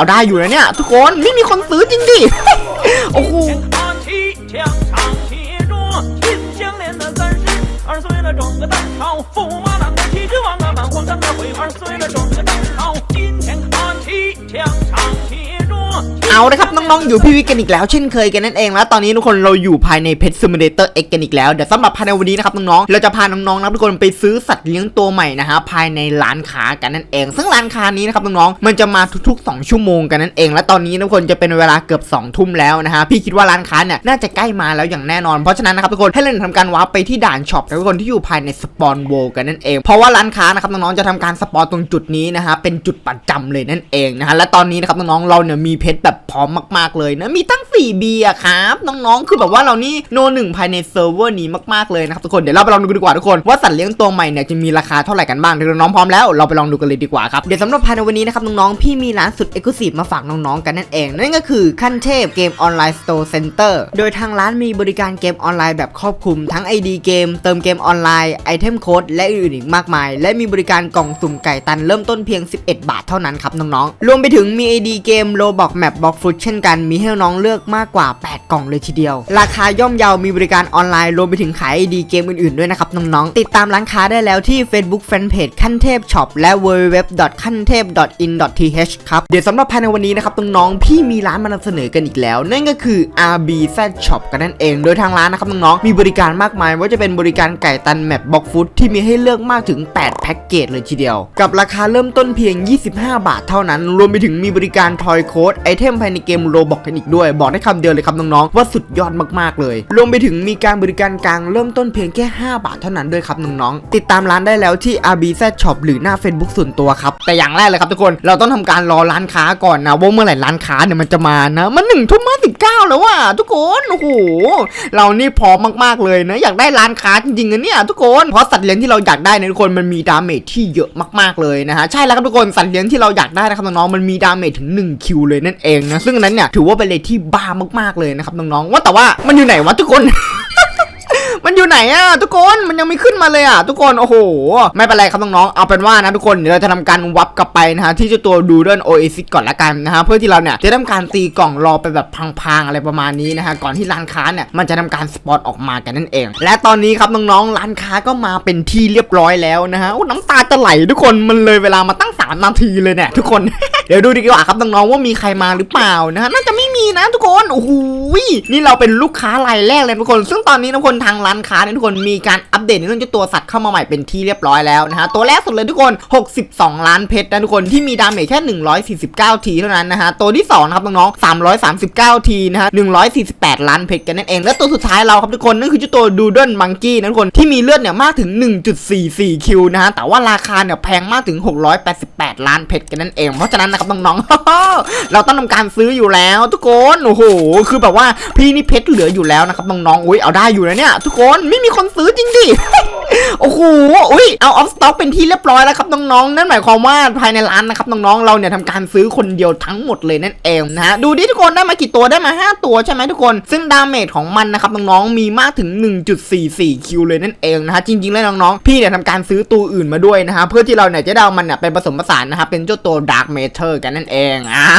เอาได้อยู่นะเนี่ย ทุกคนไม่มีคนซื้อจริงดิ โอ้โห 大旗枪长协着，秦香莲的三十二岁了，整个当朝驸马郎的旗帜王啊，满皇上的徽二岁了，整个当朝今天大旗枪长协着。 เอาละครับน้องๆอยู่พี่วิกกันอีกแล้วเช่นเคยกันนั่นเองแล้วตอนนี้ทุกคนเราอยู่ภายใน Pet Simulator X กันอีกแล้วเดี๋ยวสำหรับภายในวันนี้นะครับน้องๆเราจะพาน้องๆนะทุกคนไปซื้อสัตว์เลี้ยงตัวใหม่นะฮะภายในร้านค้ากันนั่นเอง ซึ่งร้านค้านี้นะครับน้องๆมันจะมาทุกๆ 2 ชั่วโมงกันนั่นเอง และตอนนี้ทุกคนจะเป็นเวลาเกือบ2ทุ่มแล้วนะฮะพี่คิดว่าร้านค้าเนี่ยน่าจะใกล้มาแล้วอย่างแน่นอนเพราะฉะนั้นนะครับทุกคนให้เราทำการวาร์ปไปที่ด่านช็อปทุกคนที่อยู่ภายในสปอนโวกันนั่นเองเพราะว่าร้านค้านะครับน้องๆจะทำการสปอนตรงจุดนี้นะฮะเป็นจุดประจำเลยนั่นเองนะฮะและตอนนี้นะครับน้องๆเราเนี่ยมีเพชรแบบพร้อมมาก ๆ เลยนะ มีตั้ง 4B อะครับ น้อง ๆ คือแบบว่าเรานี่โนหนึ่งภายในเซิร์ฟเวอร์นี้มาก ๆ เลยนะครับทุกคน เดี๋ยวเราไปลองดูกันดีกว่าทุกคน ว่าสัตว์เลี้ยงตัวใหม่เนี่ยจะมีราคาเท่าไหร่กันบ้างถ้าน้องๆพร้อมแล้วเราไปลองดูกันเลยดีกว่าครับเดี๋ยวสำหรับภายในวันนี้นะครับน้องๆพี่มีร้านสุดเอกลุศิมาฝากน้องๆกันนั่นเองนั่นก็คือขั้นเทพเกมออนไลน์สโตร์เซ็นเตอร์โดยทางร้านมีบริการเกมออนไลน์แบบครอบคลุมทั้ง ID เกมเติมเกมออนไลน์ไอเทมโค้ดและอื่นๆอีกมากมาย และมีบริการกล่องสุ่มไก่ตันเริ่มต้นเพียง 11 บาทเท่านั้นครับน้องๆรวมไปถึงมี ID เกมโลบอกแมปบอกฟุตเช่นกันมีให้น้องเลือกมากกว่า 8 กล่องเลยทีเดียว ราคาย่อมเยามีบริการออนไลน์รวมไปถึงขาย ID เกมอื่นๆด้วยนะครับน้องๆ ติดตามร้านค้าได้แล้วที่ Facebook Fanpage ขั้นเทพช็อปและ www ขั้นเทพ in th ครับเดี๋ยวสำหรับภายในวันนี้นะครับน้องๆพี่มีร้านมานำเสนอกันอีกแล้ว นั่นก็คือ RBZ Shop กันนั่นเอง โดยทางร้านนะครับน้องๆมีบริการมากมายว่าจะเป็นบริการไก่ตันแมปบ็อกฟุตที่มีให้เลือกมากถึง 8 แพ็กเกจเลยทีเดียว กับราคาเริ่มต้นเพียง 25 บาทเท่านั้น รวมไปถึงมีบริการทอยโค้ดไอเทมภายในเกมโรบอกกันอีกด้วย บอกได้คำเดียวเลยครับน้องๆว่าสุดยอดมากๆเลยรวมไปถึงมีการบริการกลางเริ่มต้นเพียงแค่ 5 บาทเท่านั้นด้วยครับน้องๆติดตามร้านได้แล้วที่ RBZ Shop หรือหน้า Facebook ส่วนตัวครับแต่อย่างแรกเลยครับทุกคนเราต้องทำการรอร้านค้าก่อนนะว่าเมื่อไหร่ร้านค้าเนี่ยมันจะมานะมันหนึ่งทุ่มมาสิบาแล้วว่ะทุกคนโอ้โหเรานี่พร้อมมากๆเลยนะ อยากได้ร้านค้าจริงๆนะเนี่ยทุกคนเพราะสัตว์เลี้ยงที่เราอยากได้นะทุกคนมันมีดาเมจที่เยอะมากๆเลยนะฮะใช่แล้วครับทุกคนสัตว์เลี้ยงที่เราอยากได้นะครับน้องๆมันมีดาเมจถึง1คิวเลยนั่นเองนะซึ่งนนั้นเนี่ยถือว่าเป็นเลทที่บ้ามากๆเลยนะครับน้องๆว่าแต่ว่ามันอยู่ไหนวะทุกคน มันอยู่ไหนอะทุกคนมันยังไม่ขึ้นมาเลยอะทุกคนโอ้โห ไม่เป็นไรครับน้องๆเอาเป็นว่านะทุกคนเดี๋ยวเราจะทำการวับกลับไปนะฮะที่เจ้าตัวดูเดินโอเอซิสก่อนละกันนะฮะเพื่อที่เราเนี่ยจะทำการตีกล่องรอไปแบบพังๆอะไรประมาณนี้นะฮะก่อนที่ร้านค้าเนี่ยมันจะทำการสปอตออกมากันนั่นเอง และตอนนี้ครับน้องๆร้านค้าก็มาเป็นที่เรียบร้อยแล้วนะฮะโอ้น้ำตาจะไหลทุกคนมันเลยเวลามาตั้งสามนาทีเลยเนี่ยทุกคนเดี๋ยวดูดีกว่าครับน้องๆว่ามีใครมาหรือเปล่านะฮะน่าจะไม่มีนะทุกคนโอ้โหนี่เราเป็นลูกค้ารายแรกเลยทุกคน ซึ่งตอนนี้ทุกคนทางร้านค้าเนี่ยทุกคนมีการอัปเดตในเรื่องเจ้าตัวสัตว์เข้ามาใหม่เป็นที่เรียบร้อยแล้วนะฮะตัวแรกสุดเลยทุกคน 62 ล้านเพชรนะทุกคนที่มีดาเมจแค่ 149 ทีเท่านั้นนะฮะตัวที่สองนะครับน้องๆ339 ทีนะฮะ148 ล้านเพชรกันนั่นเอง และตัวสุดท้ายเราครับทุกคนนั่นคือเจ้าตัวดูเด d นมังกี้นะทุกคนที่มีเลือดเนี่ยมากถึง 1.44 คิวนะฮะแต่ว่าราคาเนี่ยแพงมากถึง 688 ล้านเพชรกันนั่นเอง เพราะฉะนั้นนะครับน้องๆเราต้องทำการซื้ออยู่แล้วทุกคนโอ้โหคือแบบว่าพี่นี่เพชร เหลืออยู่แล้วนะครับน้องๆอุ้ยเอาได้อยู่นะเนี่ย ทุกคนไม่มีคนซื้อจริงดิ โอ้โห อุ้ยเอาออฟสต็อกเป็นที่เรียบร้อยแล้วครับน้องๆ นั่นหมายความว่าภายในร้านนะครับน้องๆ เราเนี่ยทำการซื้อคนเดียวทั้งหมดเลยนั่นเองนะฮะ ดูดิทุกคนได้มากี่ตัวได้มา 5 ตัวใช่ไหมทุกคน ซึ่งดาเมจของมันนะครับน้องๆ มีมากถึง 1.44 คิวเลยนั่นเองนะฮะ จริงๆ แล้วน้องๆ พี่เนี่ยทำการซื้อตัวอื่นมาด้วยนะฮะ เพื่อที่เราเนี่ยจะได้มันเนี่ยเป็นผสมผสานนะครับเป็นเจ้าตัว Dark Matter กันนั่นเองอ่า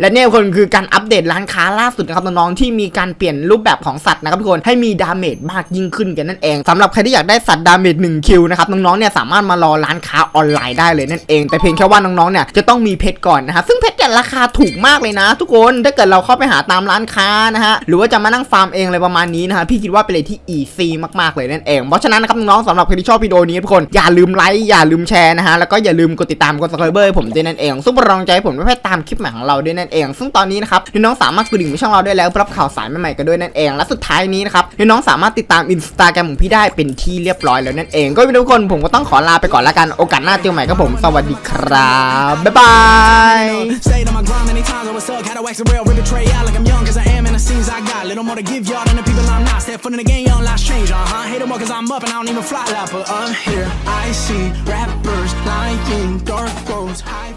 และเนี่ยคนคือการอัปเดตร้านค้าล่าสุดนะครับน้องๆ ที่มีการเปลี่ยนรูปแบบของสัตว์นะครับทุกคนให้มีดาเมจมากยิ่งขึ้นกันนั่นเองสำหรับใครที่อยากได้สัตว์ดาเมจ1คิวนะครับน้องๆเนี่ยสามารถมารอร้านค้าออนไลน์ได้เลยนั่นเอง แต่เพียงแค่ว่าน้องๆเนี่ยจะต้องมีเพชรก่อนนะฮะซึ่งเพชรเนี่ยราคาถูกมากเลยนะ ทุกคนถ้าเกิดเราเข้าไปหาตามร้านค้านะฮะหรือว่าจะมานั่งฟาร์มเองอะไรประมาณนี้นะฮะพี่คิดว่าเป็นเลยที่อีซีมากๆเลยนั่นเองเพราะฉะนั้นนะครับน้องๆสำหรับใครที่ชอบวิดีโอนี้ทุกคนอย่าลืมไลค์อย่าลืมแชร์นะฮะแล้วก็อย่าลืมกดติดตามกด subscribe ให้ผมด้วยนั่นเอง ซึ่งเป็นกำลังใจให้ผมไม่ให้ตามคลิปใหม่ของเราด้วยนั่นเอง ซึ่งตอนนี้นะครับน้องๆสามารถกดดิ่งไปช่องเราได้แล้วรับข่าวสารใหม่ๆกันด้วยนั่นเอง และสุดท้ายนี้นะครับน้องๆสามารถติดตามอินสตาแกรมของพี่ได้เป็นที่เรียบร้อยแล้วนั่นเองก็ทุกคนผมก็ต้องขอลาไปก่อนละกันโอกาสหน้าเจอกันใหม่ครับผม สวัสดีครับ บ๊ายบาย Stayed on my grind many times, I was stuck. Had to wax the rail, rip the tray out like I'm young, cause I am, and the scenes I got. Little more to give y'all than the people I'm not. Step foot in the game, young, life's change, uh huh. Hate 'em more cause I'm up and I don't even fly like, but I'm here. I see rappers lying, dark roads, high.